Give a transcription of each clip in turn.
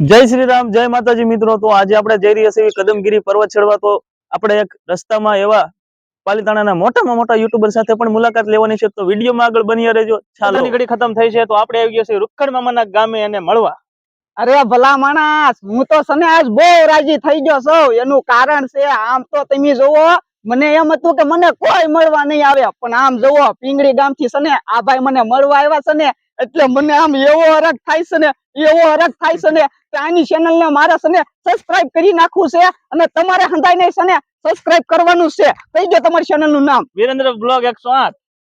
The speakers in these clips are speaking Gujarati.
જય શ્રી રામ જય માતાજી મિત્રો. તો આજે આપણે જઈ રહ્યા છીએ કદમગીરી પર્વત ચડવા. તો આપણે એક રસ્તામાં એવા પાલીતાણાના મોટામાં મોટા યુટ્યુબર સાથે પણ મુલાકાત લેવાની છે. તો વિડીયોમાં આગળ બની રહેજો. ચાલો. ઘડી ખતમ થઈ છે. તો આપણે આવી ગયા છીએ રૂખડ મામાના ગામે એને મળવા. અરે ભલા માણસ હું તો સને આજ બહુ રાજી થઈ ગયો છું. એનું કારણ છે આમ તો તમે જોવો મને એમ હતું કે મને કોઈ મળવા નહીં આવે. પણ આમ જોવો પિંગળી ગામથી સને આ ભાઈ મને મળવા આવ્યા છે ને. એટલે મને આમ એવો હરખ થાય છે ને એવો હરખ થાય છે ને કે આની ચેનલ ને મારે છે ને સબસ્ક્રાઇબ કરી નાખવું છે અને તમારે હંધાઈને છે ને સબસ્ક્રાઇબ કરવાનું છે. કહી દો તમારી ચેનલનું નામ. વિરેન્દ્ર બ્લોગ એકસો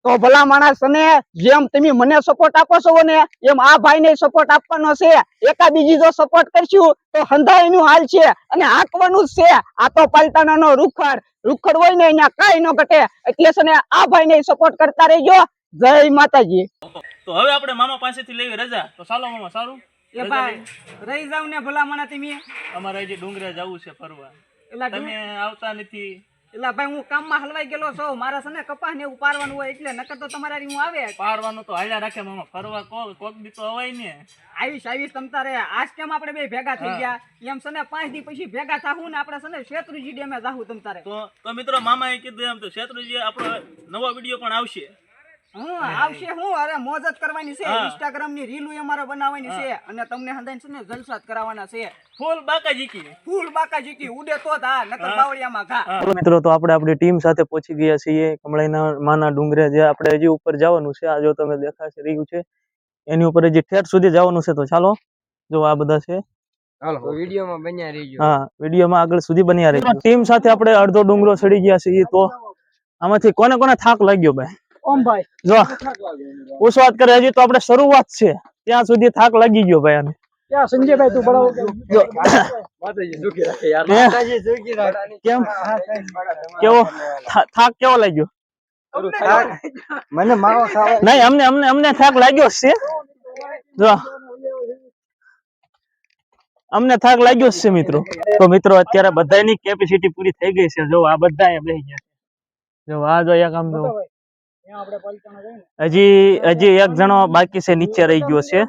તો ભલા માણસ ને જેમ તમે મને સપોર્ટ આપો છો ને એમ આ ભાઈ ને સપોર્ટ આપવાનો છે. એકા બીજી જો સપોર્ટ કરશું તો હંધાઈ નું હાલ છે અને હાંકવાનું છે. આ તો પાલતાના નો રૂખડ. રૂખડ હોય ને અહીંયા કઈ ન ઘટે. એટલે છે ને આ ભાઈ ને સપોર્ટ કરતા રહેજો. જય માતાજી. તો હવે આપણે મામા પાસેથી લેવી રજા. તો ચાલો મામા સારું? એ ભાઈ રહી જાવ ને ભલા મને તમે અમારે હજી ડુંગરે જવું છે ફરવા. એટલે તમે આવતા નથી. એટલે ભાઈ હું કામમાં હલવાઈ ગયેલો છું. મારા સને કપાસ ને એવું પારવાનું હોય એટલે નકર તો તમારા હું આવે. પારવાનું તો હાલ્યા રાખે મામા. ફરવા કોક કોક દી તો અવાય ને. આવીશ આવીશ તમ તારે આજ કેમ આપણે બે ભેગા થઈ ગયા? એમ છે ને પાંચ દી પછી ભેગા થાહું ને આપણે છે ને શેત્રુજી ડેમે જાહું તમ તારે. તો તો મિત્રો મામાએ કીધું એમ તો શેત્રુજી આપણો નવો વીડિયો પણ આવશે. આવશે હું. અરે મોજ જ કરવાની છે. ઇન્સ્ટાગ્રામની રીલ અમારે બનાવવાની છે. અને તમને હંદાઈ છે ને જલસા જ કરાવવાના છે. ફૂલ બાકા જીકી ફૂલ બાકાજી કી. ઉડે તો હા નકર બાવળિયામાં ઘા. મિત્રો તો આપણે આપણી ટીમ સાથે પહોંચી ગયા છીએ. કમળાઈના માના ડુંગરે જે આપણે હજી ઉપર જવાનું છે. આ જો તમે દેખાશે રહ્યું છે. એની ઉપર હજી ઠેર સુધી જવાનું છે તો ચાલો. જો આ બધા છે. વિડીયોમાં બન્યા રહીજો. હા વિડીયોમાં આગળ સુધી બન્યા રહેજો. ટીમ સાથે આપણે અડધો ડુંગરો ચડી ગયા છીએ તો આમાંથી કોને કોને થાક લાગ્યો ભાઈ? ઓમ ભાઈ. જો પૂછવાત કરે હજી તો આપણે શરૂઆત છે. ત્યાં સુધી થાક લાગી ગયો ભાઈ આને. ક્યાં સંજયભાઈ તું કેમ? કેવો? થાક કેવો લાગ્યો? મને માવો નહીં અમને અમને અમને થાક લાગ્યો જ છે. જો. અમને થાક લાગ્યો જ છે મિત્રો. તો મિત્રો અત્યારે બધાની કેપેસિટી પૂરી થઈ ગઈ છે. જો આ બધા બેસી ગયા જો આ જો એક આમ જો. હજી હજી એક જણો બાકી છે નીચે રહી ગયો છે.